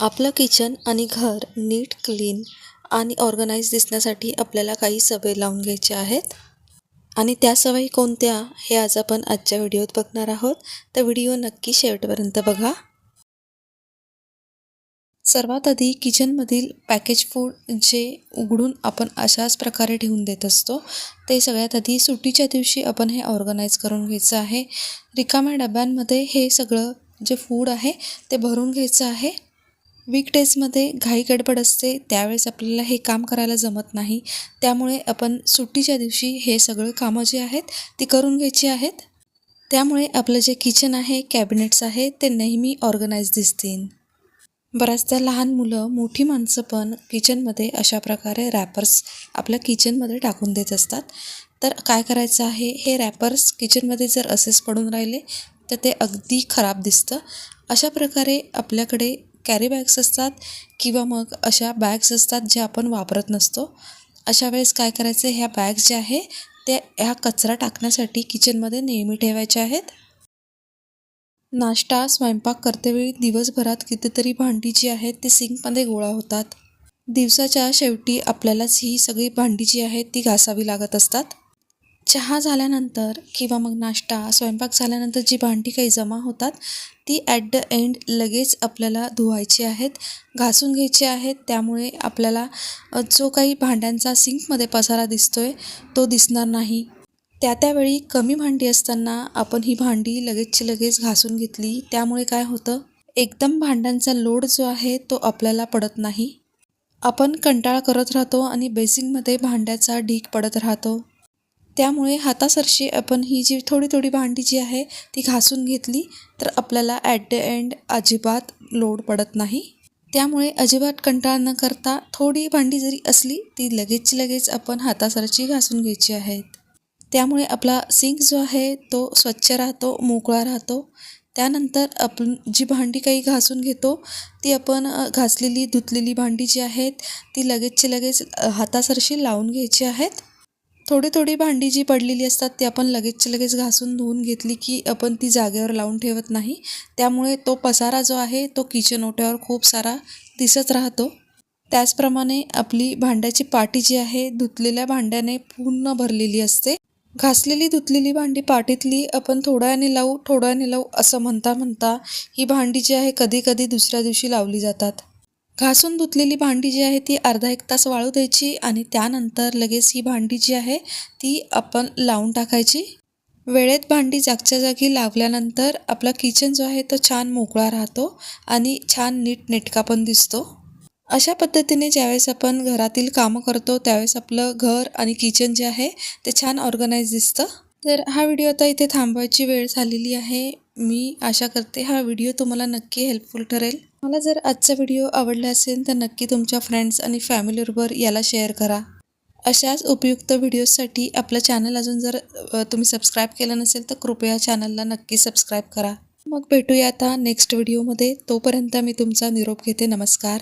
आपलं किचन आणि घर नीट क्लीन आणि ऑर्गनाईज दिसण्यासाठी आपल्याला काही सवयी लावून घ्यायच्या आहेत. आणि त्या सवयी कोणत्या हे आज आपण आजच्या व्हिडिओत बघणार आहोत. तर व्हिडिओ नक्की शेवटपर्यंत बघा. सर्वात आधी किचनमधील पॅकेज फूड जे उघडून आपण अशाच प्रकारे ठेवून देत असतो ते सगळ्यात आधी सुट्टीच्या दिवशी आपण हे ऑर्गनाईज करून घ्यायचं आहे. रिकाम्या डब्यांमध्ये हे सगळं जे फूड आहे ते भरून घ्यायचं आहे. वीकडेजमध्ये घाई गडबड असते त्यावेळेस आपल्याला हे काम करायला जमत नाही. त्यामुळे आपण सुट्टीच्या दिवशी हे सगळं कामं जे आहेत ती करून घ्यायची आहेत. त्यामुळे आपलं जे किचन आहे कॅबिनेट्स आहे ते नेहमी ऑर्गनाईज दिसतील. बऱ्याचदा लहान मुलं मोठी माणसं पण किचनमध्ये अशा प्रकारे रॅपर्स आपल्या किचनमध्ये टाकून देत असतात. तर काय करायचं आहे हे रॅपर्स किचनमध्ये जर असेच पडून राहिले तर ते अगदी खराब दिसतं. अशा प्रकारे आपल्याकडे कॅरी बॅग्स असतात किंवा मग अशा बॅग्स असतात ज्या आपण वापरत नसतो. अशा वेळेस काय करायचं? ह्या बॅग्स ज्या आहे त्या ह्या कचरा टाकण्यासाठी किचनमध्ये नेहमी ठेवायच्या आहेत. नाश्ता स्वयंपाक करतेवेळी दिवसभरात कितीतरी भांडी जी आहेत ती सिंकमध्ये गोळा होतात. दिवसाच्या शेवटी आपल्यालाच ही सगळी भांडी जी आहेत ती घासावी लागत असतात. चहा झाल्यानंतर किंवा मग नाश्ता स्वयंपाक झाल्यानंतर जी भांडी काही जमा होतात ती ॲट द एंड लगेच आपल्याला धुवायची आहेत घासून घ्यायची आहेत. त्यामुळे आपल्याला जो काही भांड्यांचा सिंकमध्ये पसारा दिसतो आहे तो दिसणार नाही. त्या त्यावेळी कमी भांडी असताना आपण ही भांडी लगेचची लगेच घासून घेतली. त्यामुळे काय होतं एकदम भांड्यांचा लोड जो आहे तो आपल्याला पडत नाही. आपण कंटाळा करत राहतो आणि बेसिंगमध्ये भांड्याचा ढीक पडत राहतो. त्यामुळे हातासरशी आपण ही जी थोडी थोडी भांडी जी आहे ती घासून घेतली तर आपल्याला ॲट द एंड अजिबात लोड पडत नाही. त्यामुळे अजिबात कंटाळा न करता थोडी भांडी जरी असली ती लगेचची लगेच आपण हातासरची घासून घ्यायची आहेत. त्यामुळे आपला सिंक जो आहे तो स्वच्छ राहतो मोकळा राहतो. त्यानंतर आपण जी भांडी काही घासून घेतो ती आपण घासलेली धुतलेली भांडी जी आहेत ती लगेचची लगेच हातासरशी लावून घ्यायची आहेत. थोडी थोडी भांडी जी पडलेली असतात ती आपण लगेचच्या लगेच घासून धुवून घेतली की आपण ती जागेवर लावून ठेवत नाही. त्यामुळे तो पसारा जो आहे तो किचन ओट्यावर खूप सारा दिसत राहतो. त्याचप्रमाणे आपली भांड्याची पाटी जी आहे धुतलेल्या भांड्याने पूर्ण भरलेली असते. घासलेली धुतलेली भांडी पाटीतली आपण थोड्याने लावू थोड्याने लावू असं म्हणता म्हणता ही भांडी जी आहे कधी कधी दुसऱ्या दिवशी लावली जातात. घासून धुतलेली भांडी जी आहे ती अर्धा एक तास वाळू द्यायची आणि त्यानंतर लगेच ही भांडी जी आहे ती आपण लावून टाकायची. वेळेत भांडी जागच्या जागी लावल्यानंतर आपला किचन जो आहे तो छान मोकळा राहतो आणि छान नीट नेटका पण दिसतो. अशा पद्धतीने ज्यावेळेस आपण घरातील कामं करतो त्यावेळेस आपलं घर आणि किचन जे आहे ते छान ऑर्गनाईज दिसतं. तर हा व्हिडिओ आता इथे थांबवायची वेळ झालेली आहे. मी आशा करते हा व्हिडिओ तुम्हाला नक्की हेल्पफुल ठरेल. मला जर आजचा व्हिडिओ आवडला असेल तर नक्की तुमच्या फ्रेंड्स आणि फॅमिलीबरोबर याला शेअर करा. अशाच उपयुक्त व्हिडिओजसाठी आपलं चॅनल अजून जर तुम्ही सबस्क्राईब केलं नसेल तर कृपया चॅनलला नक्की सबस्क्राईब करा. मग भेटूया आता नेक्स्ट व्हिडिओमध्ये तोपर्यंत मी तुमचा निरोप घेते. नमस्कार.